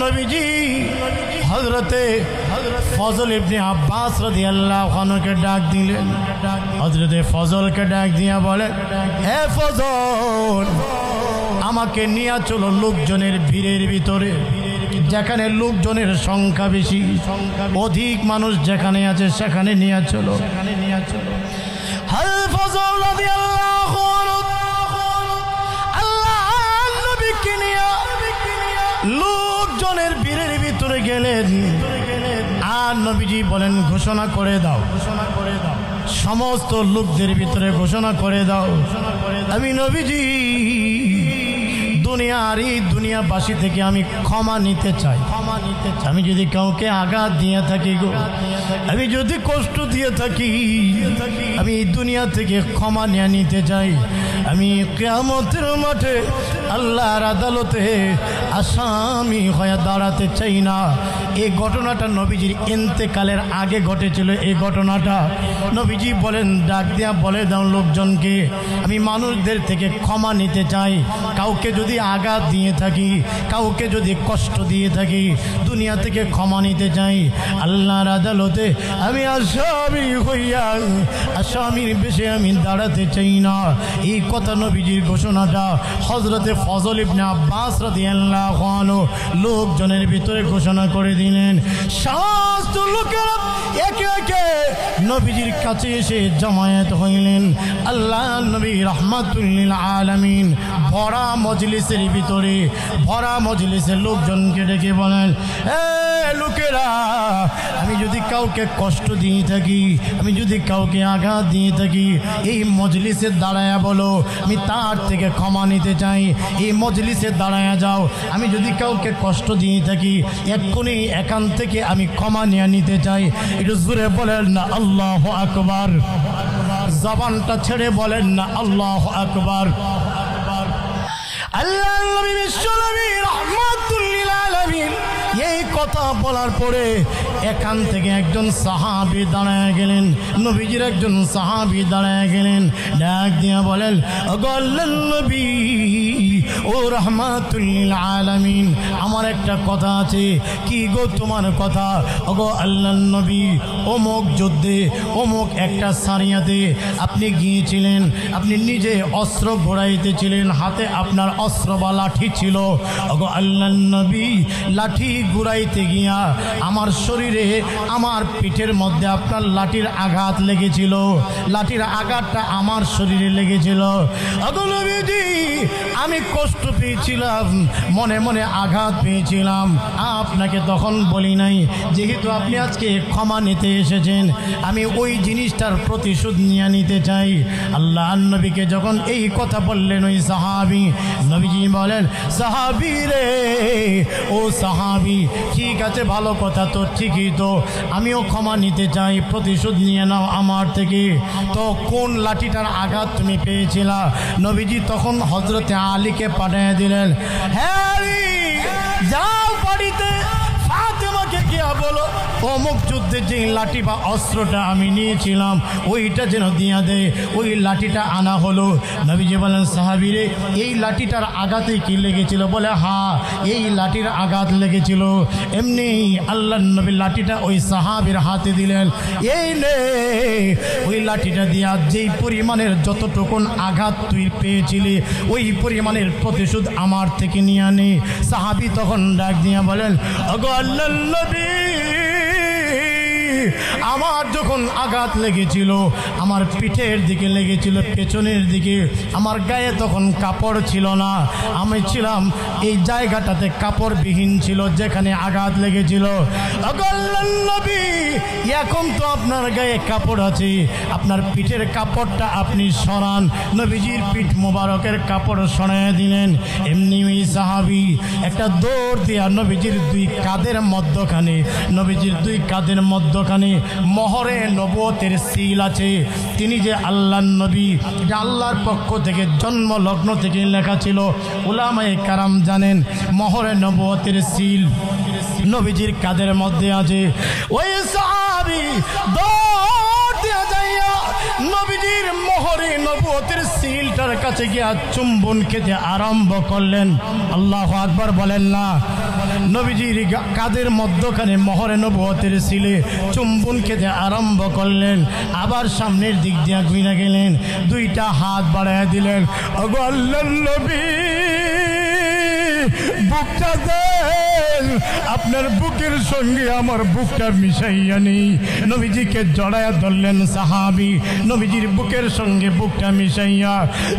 নবীজি হজরতে ফজল আব্বাস ডাক দিলেন। হজরতে ফজলকে ডাক ফজল, আমাকে নিয়ে চলো লোকজনের ভিড়ের ভিতরে, যেখানে লোকজনের সংখ্যা বেশি, অধিক মানুষ যেখানে আছে সেখানে নিয়ে চলো সেখানে নিয়ে চলো। হল ফজল রাদিয়াল্লাহু আল্লাহ নবীকে নিয়ে লোকজনের ভিড়ের ভিতরে গেলেন। আর নবীজি বলেন, ঘোষণা করে দাও। ঘোষণা করে দাও সমস্ত লোকদের ভিতরে ঘোষণা করে দাও। আমি নবীজি, দুনিয়ার এই দুনিয়াবাসী থেকে আমি ক্ষমা নিতে চাই ক্ষমা নিতে চাই। আমি যদি কাউকে আঘাত দিয়ে থাকি গো, আমি যদি কষ্ট দিয়ে থাকি, আমি এই দুনিয়া থেকে ক্ষমা নিয়ে নিতে চাই। আমি কেয়ামতের মাঠে আল্লাহর আদালতে আসামি হয়ে দাঁড়াতে চাই না। এই ঘটনাটা নবীজির ইন্তেকালের আগে ঘটেছিল। এই ঘটনাটা নবীজি বলেন, ডাক দিয়া বলে দাও লোকজনকে। আমি মানুষদের থেকে ক্ষমা নিতে চাই। কাউকে যদি আঘাত দিয়ে থাকি, কাউকে যদি কষ্ট দিয়ে থাকি, দুনিয়া থেকে ক্ষমা নিতে চাই। আল্লাহর আদালতে আমি আসামি হইয়া, আসামির বেশে আমি দাঁড়াতে চাই না। এই কথা নবীজির ঘোষণাটা হজরতে ফজল ইবনে আব্বাস রাদিয়াল্লাহু আনহু লোকজনের ভিতরে ঘোষণা করে দিলেন সমস্ত লোকেরা একে একে নবীজির কাছে এসে জমায়েত হইলেন। আল্লাহ নবী রহমাতুল্লিল আলামিন ভরা মজলিসের ভিতরে, ভরা মজলিসের লোকজনকে ডেকে বলেন, এ লোকেরা, আমি যদি কাউকে কষ্ট দিয়ে থাকি, আমি যদি কাউকে আঘাত দিয়ে থাকি, এই মজলিসের দাঁড়ায়া বলো, আমি তার থেকে ক্ষমা নিতে চাই। এই মজলিসের দাঁড়ায়া যাও, আমি যদি কাউকে কষ্ট দিয়ে থাকি, এক্ষুনি এখান থেকে আমি ক্ষমা নিয়ে নিতে চাই। একটু জুড়ে বলেন না, আল্লাহ আকবার। জবানটা ছেড়ে বলেন না, আল্লাহ আকবার। আল্লাহ নবী কথা বলার পরে এখান থেকে একজন সাহাবি দাঁড়ায় গেলেন। নবীজির একজন সাহাবি দাঁড়ায় গেলেন। ডাক দিয়ে বলেন গল্লেন নবী। ও রহমাতুল্লিল আলামিন, আমার একটা কথা আছে। কি গো তোমার কথা? ওগো আল্লাহ নবী, অমুক যুদ্ধে, অমুক একটা সারিয়াতে আপনি গিয়েছিলেন, আপনি নিজে অস্ত্র ঘোরাইতেছিলেন হাতে আপনার অস্ত্র বা লাঠি ছিল। ওগো আল্লাহ নবী, লাঠি ঘুরাইতে গিয়া আমার শরীরে, আমার পিঠের মধ্যে আপনার লাঠির আঘাত লেগেছিল। লাঠির আঘাতটা আমার শরীরে লেগেছিল। ওগো নবীজি, আমি কষ্ট পেয়েছিলাম, মনে মনে আঘাত পেয়েছিলাম। আপনাকে তখন বলি নাই, যেহেতু আপনি আজকে ক্ষমা নিতে এসেছেন, আমি ওই জিনিসটার প্রতিশোধ নিয়ে নিতে চাই। আল্লাহ নবীকে যখন এই কথা বললেন ওই সাহাবি, নবীজি বলেন, সাহাবি রে, ও সাহাবি, ঠিক আছে, ভালো কথা তো ঠিকই তো, আমিও ক্ষমা নিতে চাই, প্রতিশোধ নিয়ে নাও আমার থেকে। তো কোন লাঠিটার আঘাত তুমি পেয়েছিলা? নবীজি তখন হজরতে আলীকে পাঠিয়ে দিলেন। হ্যাঁ যাও বাড়িতে। অমুক যুদ্ধে যে লাঠি বা অস্ত্রটা আমি নিয়েছিলাম, ওইটা যেন দিয়া দেয়। ওই লাঠিটা আনা হলো। নবীজি বলেন, সাহাবিরে, এই লাঠিটার আঘাতে কি লেগেছিল? বলে, হা, এই লাঠির আঘাত লেগেছিল। এমনি আল্লাহ নবী লাঠিটা ওই সাহাবির হাতে দিলেন। এই নে, ওই লাঠিটা দিয়া যেই পরিমাণের যতটুকুন আঘাত তুই পেয়েছিলি, ওই পরিমাণের প্রতিশোধ আমার থেকে নিয়ে আনি। সাহাবি তখন ডাক দিয়া বলেন অগো আল্লাহ নবী আমার যখন আঘাত লেগেছিল, আমার পিঠের দিকে লেগেছিল, পেছনের দিকে, আমার গায়ে তখন কাপড় ছিল না। আমি ছিলাম এই জায়গাটাতে কাপড়বিহীন ছিল, যেখানে আঘাত লেগেছিল। এখন তো আপনার গায়ে কাপড় আছে। আপনার পিঠের কাপড়টা আপনি সরান। নবীজির পিঠ মোবারকের কাপড় সরাই দিলেন। এমনি সাহাবি একটা দৌড় দিয়া নবীজির দুই কাদের মধ্যখানে, নবীজির দুই কাদের মধ্যখানে মহরে নবতের সিল আছে। তিনি যে আল্লাহ নবী, এটা আল্লাহর পক্ষ থেকে জন্ম লগ্ন থেকে লেখা ছিল। উলামায় কারাম জানেন, মহরে নবতের সিল নবীজির কাদের মধ্যে আছে। ওই সাহাবি যাইয়া নবীজির মোহরে নবুয়তের সিলটার কাছে গিয়া চুম্বন খেতে আরম্ভ করলেন। আল্লাহ আকবার বলেন না। নবীজির কাদের মধ্যখানে মোহরে নবুয়তের সিলে চুম্বন খেতে আরম্ভ করলেন। আবার সামনের দিক দিয়া ঘুরে গেলেন। দুইটা হাত বাড়ায় দিলেন। আল্লাহর নবী! বুকটা দেন। আপনার বুকের সঙ্গে আমার বুকটা মিশাইয়া নেই। নবীজিকে জড়াইয়া ধরলেন সাহাবি। নবীজির বুকের সঙ্গে বুকটা মিশাইয়া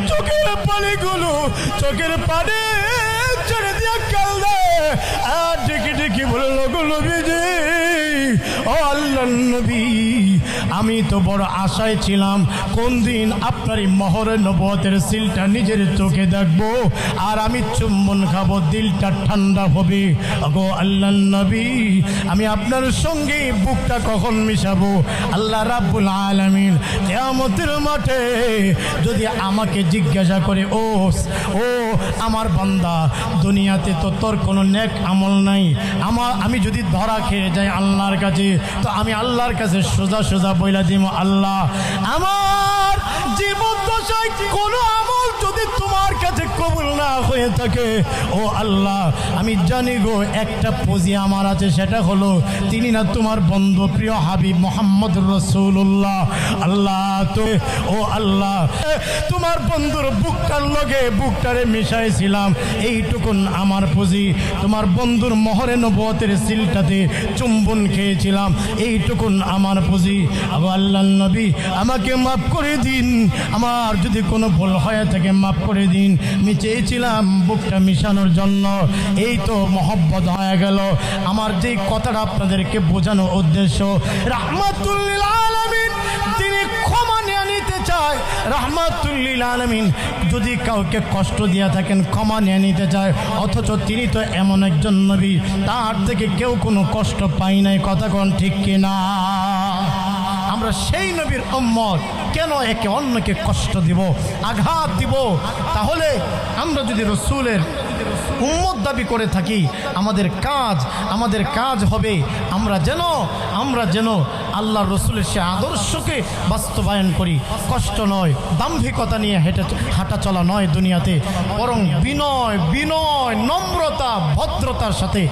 চোখের পানিগুলো, চোখের পানি ছেড়ে দিয়া কাল আর ডেকে ডেকে বলল, গো নবীজি, ও আল্লাহ নবী আমি তো বড় আশায় ছিলাম, কোন দিন আপনার এই মহরে নবতের সিলটা নিজের চোখে দেখব, আর আমি চুম্বন খাব, দিলটা ঠান্ডা হবে। গো আল্লাহ নবী, আমি আপনার সঙ্গে বুকটা কখন মিশাবো? আল্লাহ রাব্বুল আলামিন কেয়ামতের মাঠে যদি আমাকে জিজ্ঞাসা করে, ও ও, আমার বান্দা, দুনিয়াতে তো তোর কোনো নেক আমল নাই। আমার আমি যদি ধরা খেয়ে যাই আল্লাহর কাছে, তো আমি আল্লাহর কাছে সোজা সোজা বইলা দিব আল্লাহ। আমার জীবন দশায় কোনো আমল যদি তোমার কবুল না হয়ে থাকে। ও আল্লাহ, আমি জানি গো, একটা পুঁজি আমার আছে, সেটা হলো তিনি না তোমার বন্ধু, প্রিয় হাবিব মোহাম্মদ রসুল্লাহ আল্লাহ, তো, ও আল্লাহ, তোমার বন্ধুর বুকটার লগে বুকটারে মিশাইছিলাম। এইটুকুন আমার পুঁজি, তোমার বন্ধুর মহরে নবতের সিলটাতে চুম্বন খেয়েছিলাম। এইটুকুন আমার পুঁজি। আবু আল্লাহ নবী, আমাকে মাফ করে দিন। আমার যদি কোনো ভুল হয়ে থাকে, মাফ করে দিন। আমি চেয়েছিলাম বুকটা মিশানোর জন্য। এই তো মহব্বত হয়ে গেল। আমার যেই কথাটা আপনাদেরকে বোঝানোর উদ্দেশ্য, রাহমাতুল্লিল আলামিন তিনি ক্ষমা নিয়ে নিতে চায়। রাহমাতুল্লিল আলামিন যদি কাউকে কষ্ট দিয়া থাকেন, ক্ষমা নিয়ে নিতে চায়। অথচ তিনি তো এমন একজন নবী, তার থেকে কেউ কোনো কষ্ট পাই নাই। কথা কোন ঠিক কিনা? আমরা সেই নবীর উম্মত। কেন একে অন্যকে কষ্ট দিব, আঘাত দিব? তাহলে আমরা যদি রসুলের উম্মত দাবি করে থাকি, আমাদের কাজ আমাদের কাজ হবে। আমরা যেন আমরা যেন আল্লাহ রসুলের সে আদর্শকে বাস্তবায়ন করি। কষ্ট নয়, দাম্ভিকতা নিয়ে হেঁটে, হাঁটা চলা নয় দুনিয়াতে। বরং বিনয় বিনয়, নম্রতা, ভদ্রতার সাথে